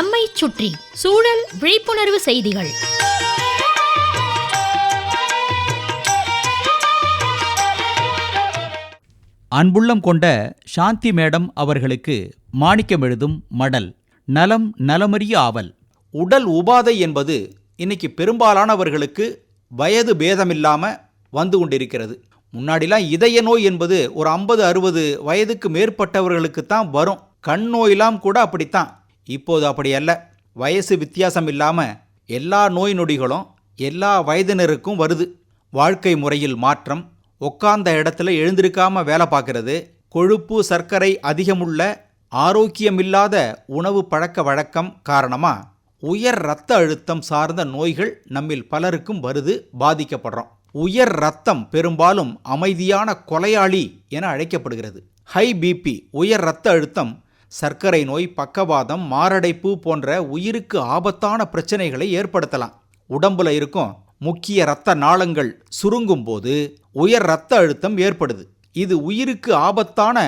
நம்மை சுற்றி சூழல் விழிப்புணர்வு செய்திகள். அன்புள்ளம் கொண்ட சாந்தி மேடம் அவர்களுக்கு மாணிக்கம் எழுதும் மடல் நலம் நலமறிய ஆவல். உடல் உபாதை என்பது இன்னைக்கு பெரும்பாலானவர்களுக்கு வயது பேதமில்லாம வந்து கொண்டிருக்கிறது. முன்னாடிலாம் இதய நோய் என்பது ஒரு ஐம்பது அறுபது வயதுக்கு மேற்பட்டவர்களுக்கு தான் வரும். கண் நோயெல்லாம் கூட அப்படித்தான். இப்போது அப்படி அல்ல. வயசு வித்தியாசம் இல்லாமல் எல்லா நோய் நொடிகளும் எல்லா வயதினருக்கும் வருது. வாழ்க்கை முறையில் மாற்றம் உட்கார்ந்த இடத்துல எழுந்திருக்காம வேலை பார்க்கறது கொழுப்பு சர்க்கரை அதிகமுள்ள ஆரோக்கியமில்லாத உணவு பழக்க வழக்கம் காரணமாக உயர் இரத்த அழுத்தம் சார்ந்த நோய்கள் நம்மில் பலருக்கும் வருது பாதிக்கப்படுறோம். உயர் ரத்தம் பெரும்பாலும் அமைதியான கொலையாளி என அழைக்கப்படுகிறது. ஹை பிபி உயர் இரத்த அழுத்தம் சர்க்கரை நோய் பக்கவாதம் மாரடைப்பு போன்ற உயிருக்கு ஆபத்தான பிரச்சனைகளை ஏற்படுத்தலாம். உடம்புல இருக்கும் முக்கிய இரத்த நாளங்கள் சுருங்கும் போது உயர் இரத்த அழுத்தம் ஏற்படுது. இது உயிருக்கு ஆபத்தான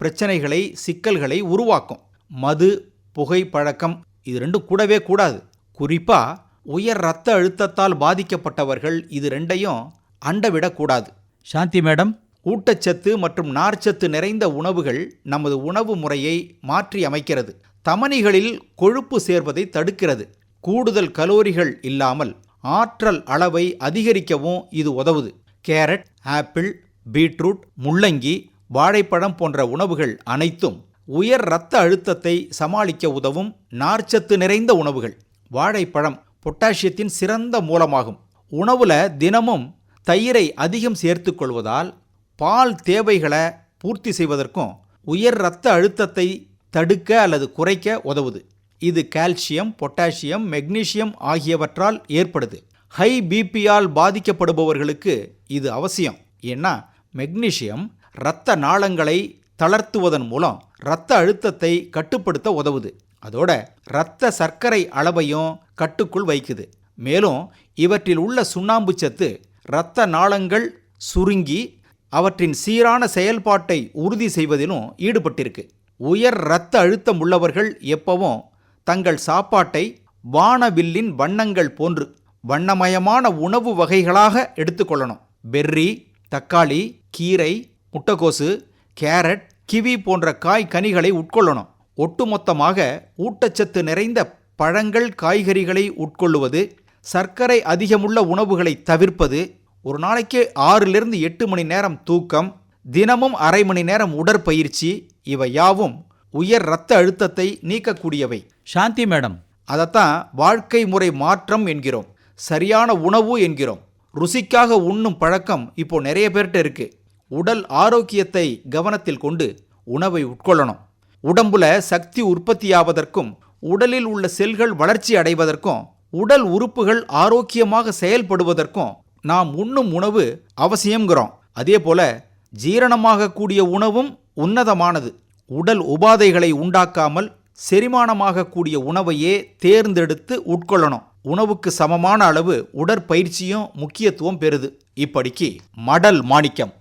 பிரச்சனைகளை சிக்கல்களை உருவாக்கும். மது புகை பழக்கம் இது ரெண்டும் கூடவே கூடாது. குறிப்பா உயர் இரத்த அழுத்தத்தால் பாதிக்கப்பட்டவர்கள் இது ரெண்டையும் அண்டவிடக்கூடாது. சாந்தி மேடம். ஊட்டச்சத்து மற்றும் நார்ச்சத்து நிறைந்த உணவுகள் நமது உணவு முறையை மாற்றி அமைக்கிறது. தமனிகளில் கொழுப்பு சேர்வதை தடுக்கிறது. கூடுதல் கலோரிகள் இல்லாமல் ஆற்றல் அளவை அதிகரிக்கவும் இது உதவுது. கேரட் ஆப்பிள் பீட்ரூட் முள்ளங்கி வாழைப்பழம் போன்ற உணவுகள் அனைத்தும் உயர் இரத்த அழுத்தத்தை சமாளிக்க உதவும் நார்ச்சத்து நிறைந்த உணவுகள். வாழைப்பழம் பொட்டாசியத்தின் சிறந்த மூலமாகும். உணவுல தினமும் தயிரை அதிகம் சேர்த்துக்கொள்வதால் பால் தேவைகளை பூர்த்தி செய்வதற்கும் உயர் இரத்த அழுத்தத்தை தடுக்க அல்லது குறைக்க உதவுது. இது கால்சியம் பொட்டாசியம் மெக்னீசியம் ஆகியவற்றால் ஏற்படுது. ஹை பிபியால் பாதிக்கப்படுபவர்களுக்கு இது அவசியம். ஏன்னா மெக்னீசியம் இரத்த நாளங்களை தளர்த்துவதன் மூலம் இரத்த அழுத்தத்தை கட்டுப்படுத்த உதவுது. அதோட இரத்த சர்க்கரை அளவையும் கட்டுக்குள் வைக்குது. மேலும் இவற்றில் உள்ள சுண்ணாம்பு சத்து இரத்த நாளங்கள் சுருங்கி அவற்றின் சீரான செயல்பாட்டை உறுதி செய்வதிலும் ஈடுபட்டிருக்கு. உயர் இரத்த அழுத்தம் உள்ளவர்கள் எப்பவும் தங்கள் சாப்பாட்டை வானவில்லின் வண்ணங்கள் போன்று வண்ணமயமான உணவு வகைகளாக எடுத்துக்கொள்ளணும் பெர்ரி தக்காளி கீரை முட்டைக்கோசு கேரட் கிவி போன்ற காய் கனிகளை உட்கொள்ளணும். ஒட்டுமொத்தமாக ஊட்டச்சத்து நிறைந்த பழங்கள் காய்கறிகளை உட்கொள்ளுவது சர்க்கரை அதிகமுள்ள உணவுகளை தவிர்ப்பது ஒரு நாளைக்கு ஆறிலிருந்து எட்டு மணி நேரம் தூக்கம் தினமும் அரை மணி நேரம் உடற்பயிற்சி இவை யாவும் உயர் இரத்த அழுத்தத்தை நீக்கக்கூடியவை. சாந்தி மேடம். அதைத்தான் வாழ்க்கை முறை மாற்றம் என்கிறோம் சரியான உணவு என்கிறோம். ருசிக்காக உண்ணும் பழக்கம் இப்போ நிறைய பேர்கிட்ட இருக்கு. உடல் ஆரோக்கியத்தை கவனத்தில் கொண்டு உணவை உட்கொள்ளணும். உடம்புல சக்தி உற்பத்தியாவதற்கும் உடலில் உள்ள செல்கள் வளர்ச்சி அடைவதற்கும் உடல் உறுப்புகள் ஆரோக்கியமாக செயல்படுவதற்கும் நாம் உண்ணும் உணவு அவசியங்கிறோம் அதே போல ஜீரணமாகக்கூடிய உணவும் உன்னதமானது. உடல் உபாதைகளை உண்டாக்காமல் செரிமானமாகக்கூடிய உணவையே தேர்ந்தெடுத்து உட்கொள்ளணும். உணவுக்கு சமமான அளவு உடற்பயிற்சியும் முக்கியத்துவம் பெறுது. இப்படிக்கு மடல் மாணிக்கம்.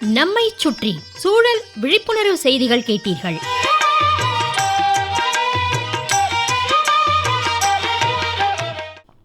நம்மை சுற்றி சூழல் விழிப்புணர்வு செய்திகள் கேட்டீர்கள்.